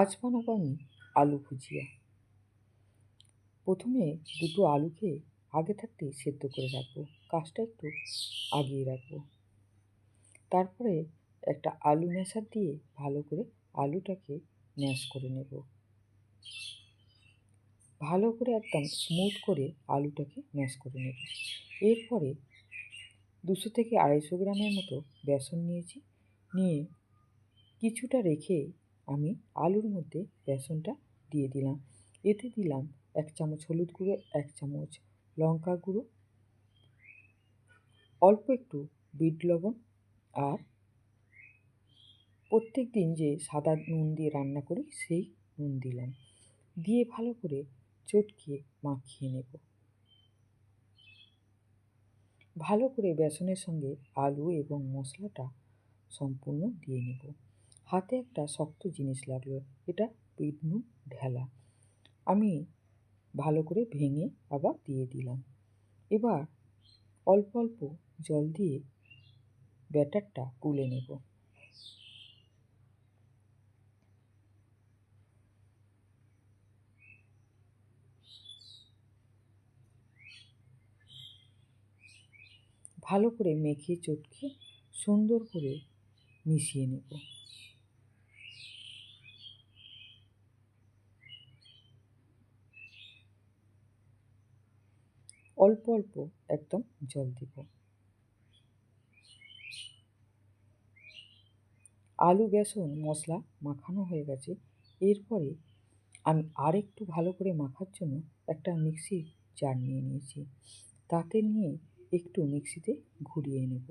আজ বানাবো আমি আলু ভুজিয়া। প্রথমে দুটো আলুকে আগে থাকতে সেদ্ধ করে রাখব, কাজটা একটু আগিয়ে রাখব। তারপরে একটা আলু ম্যাশার দিয়ে ভালো করে আলুটাকে ম্যাশ করে নেব। ভালো করে একদম স্মুথ করে আলুটাকে ম্যাশ করে নেব। এরপরে দুশো থেকে আড়াইশো গ্রামের মতো বেসন নিয়েছি, নিয়ে কিছুটা রেখে আমি আলুর মধ্যে বেসনটা দিয়ে দিলাম। এতে দিলাম এক চামচ হলুদ গুঁড়ো, এক চামচ লঙ্কা গুঁড়ো, অল্প একটু বিট লবণ আর প্রত্যেক দিন যে সাদা নুন দিয়ে রান্না করি সেই নুন দিলাম। দিয়ে ভালো করে চটকিয়ে মাখিয়ে নেব। ভালো করে বেসনের সঙ্গে আলু এবং মশলাটা সম্পূর্ণ দিয়ে নেব। হাতে একটা শক্ত জিনিস লাগল, এটা পিটনু ঢেলা। আমি ভালো করে ভেঙে আবার দিয়ে দিলাম। এবার অল্প অল্প জল দিয়ে ব্যাটারটা গুলে নেব। ভালো করে মেখে চটকে সুন্দর করে মিশিয়ে নেব। অল্প অল্প একদম জল দিব। আলু, বেসন মশলা মাখানো হয়ে গেছে। এরপরে আমি আরেকটু ভালো করে মাখার জন্য একটা মিক্সির জার নিয়ে নিয়েছি। তাতে নিয়ে একটু মিক্সিতে ঘুরিয়ে নেব।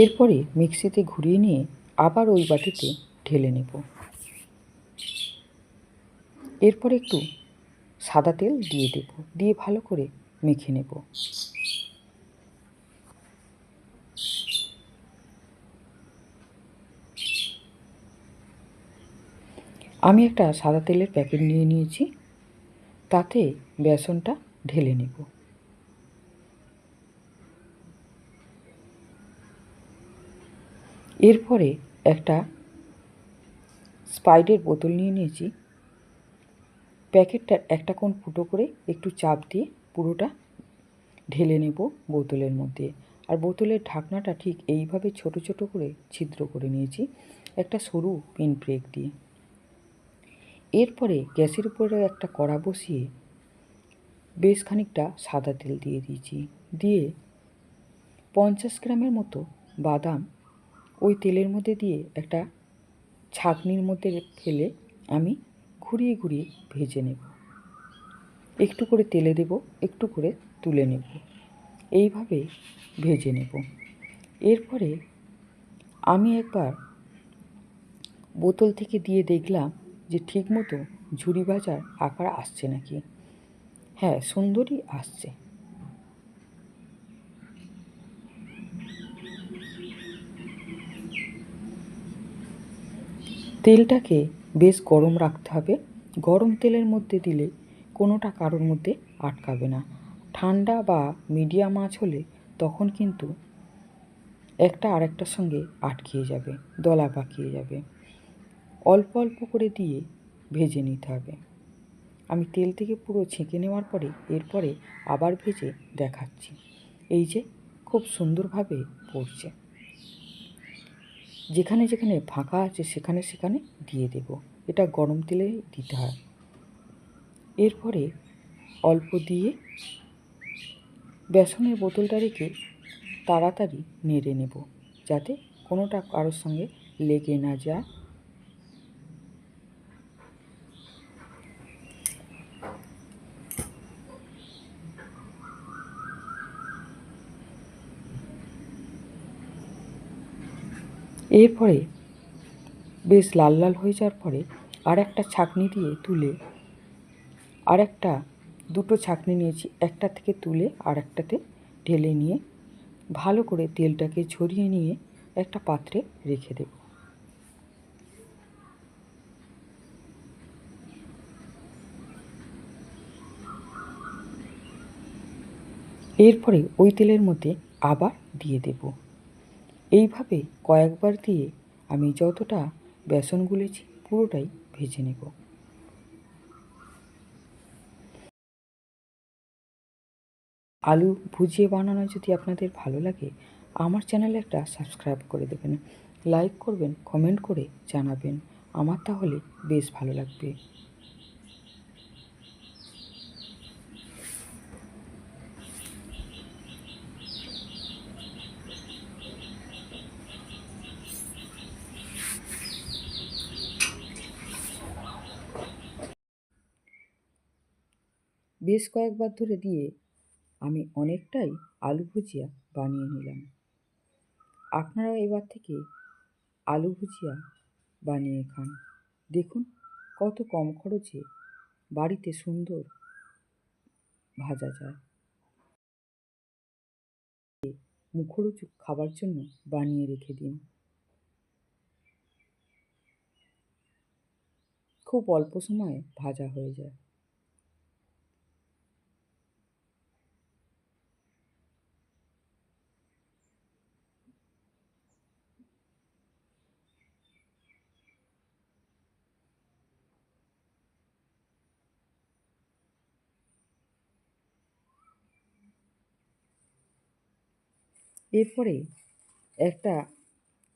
এরপরে মিক্সিতে ঘুরিয়ে নিয়ে আবার ওই বাটিতে ঢেলে নেব। এরপর একটু সাদা তেল দিয়ে দেব, দিয়ে ভালো করে মেখে নেব। আমি একটা সাদা তেলের প্যাকেট নিয়ে নিয়েছি, তাতে বেসনটা ঢেলে নেব। এরপরে একটা স্পাইডের বোতল নিয়ে নিয়েছি। প্যাকেটটার একটা কোণ ফুটো করে একটু চাপ দিয়ে পুরোটা ঢেলে নেব বোতলের মধ্যে। আর বোতলের ঢাকনাটা ঠিক এইভাবে ছোট ছোট করে ছিদ্র করে নিয়েছি একটা সরু পিন ব্রেক দিয়ে। এরপরে গ্যাসের উপরে একটা কড়া বসিয়ে বেশ খানিকটা সাদা তেল দিয়ে দিয়েছি। দিয়ে পঞ্চাশ গ্রামের মতো বাদাম ওই তেলের মধ্যে দিয়ে একটা ছাঁকনির মধ্যে ফেলে আমি ঘুরিয়ে ঘুরিয়ে ভেজে নেব। একটু করে তেলে দেব, একটু করে তুলে নেব। এইভাবে ভেজে নেব। এরপরে আমি একবার বোতল থেকে দিয়ে দেখলাম যে ঠিকমতো ঝুড়ি ভাজার আকার আসছে নাকি। হ্যাঁ সুন্দরই আসছে। তেলটাকে বেশ গরম রাখতে হবে। গরম তেলের মধ্যে দিলে কোনোটা কারোর মধ্যে আটকাবে না। ঠান্ডা বা মিডিয়াম মাছ হলে তখন কিন্তু একটা আরেকটার সঙ্গে আটকিয়ে যাবে, দলা পাকিয়ে যাবে। অল্প অল্প করে দিয়ে ভেজে নিতে হবে। আমি তেল থেকে পুরো ছেঁকে নেওয়ার পরে এরপরে আবার ভেজে দেখাচ্ছি। এই যে, খুব সুন্দরভাবে পড়ছে। যেখানে যেখানে ফাঁকা আছে, সেখানে সেখানে দিয়ে দেব। এটা গরম তেলে দিতে হয়। এরপরে অল্প দিয়ে বেসনের বোতলটা রেখে তাড়াতাড়ি নেড়ে নেব, যাতে কোনোটা কারোর সঙ্গে লেগে না যায়। এরপরে বেশ লাল লাল হয়ে যাওয়ার পরে আর একটা ছাঁকনি দিয়ে তুলে আর একটা দুটো ছাঁকনি নিয়েছি, একটা থেকে তুলে আর একটাতে ঢেলে নিয়ে ভালো করে তেলটাকে ঝরিয়ে নিয়ে একটা পাত্রে রেখে দেব। এরপরে ওই তেলের মধ্যে আবার দিয়ে দেব। এইভাবে কয়েকবার দিয়ে আমি যতটা বেসন গুলেছি পুরোটাই ভেজে নেব। আলু ভুজিয়ে বানানো যদি আপনাদের ভালো লাগে, আমার চ্যানেলে একটা সাবস্ক্রাইব করে দেবেন। লাইক করবেন, কমেন্ট করে জানাবেন। আমার তাহলে বেশ ভালো লাগবে। বেশ কয়েকবার ধরে দিয়ে আমি অনেকটাই আলু ভুজিয়া বানিয়ে নিলাম। আপনারাও এবার থেকে আলু ভুজিয়া বানিয়ে খান। দেখুন কত কম খরচে বাড়িতে সুন্দর ভাজা যায়। মুখরোচক খাবার জন্য বানিয়ে রেখে দিন। খুব অল্প সময়ে ভাজা হয়ে যায়। এরপরে একটা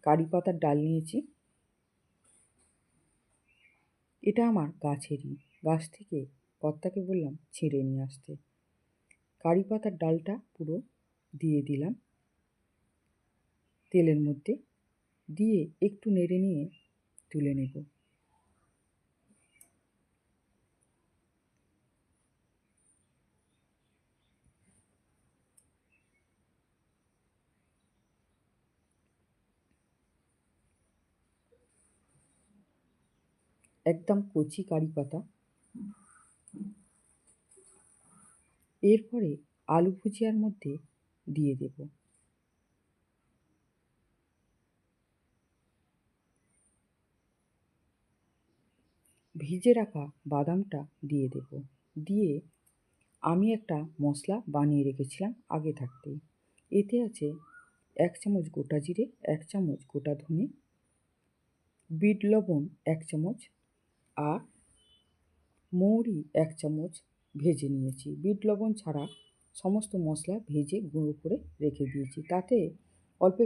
কারি পাতার ডাল নিয়েছি। এটা আমার গাছেরই। গাছ থেকে কর্তাকে বললাম ছিঁড়ে নিয়ে আসতে। কারি পাতার ডালটা পুরো দিয়ে দিলাম। তেলের মধ্যে দিয়ে একটু নেড়ে নিয়ে তুলে নেব। একদম কচি কারি পাতা। এরপরে আলু ভুজিয়ার মধ্যে দিয়ে দেব। ভিজে রাখা বাদামটা দিয়ে দেব। দিয়ে আমি একটা মশলা বানিয়ে রেখেছিলাম আগে থাকতেই। এতে আছে এক চামচ গোটা জিরে, এক চামচ গোটা ধনে, বিট লবণ, এক চামচ আর মৌরি এক চামচ ভেজে নিয়েছি। বিট লবণ ছাড়া সমস্ত মশলা ভেজে গুঁড়ো করে রেখে দিয়েছি। তাতে অল্প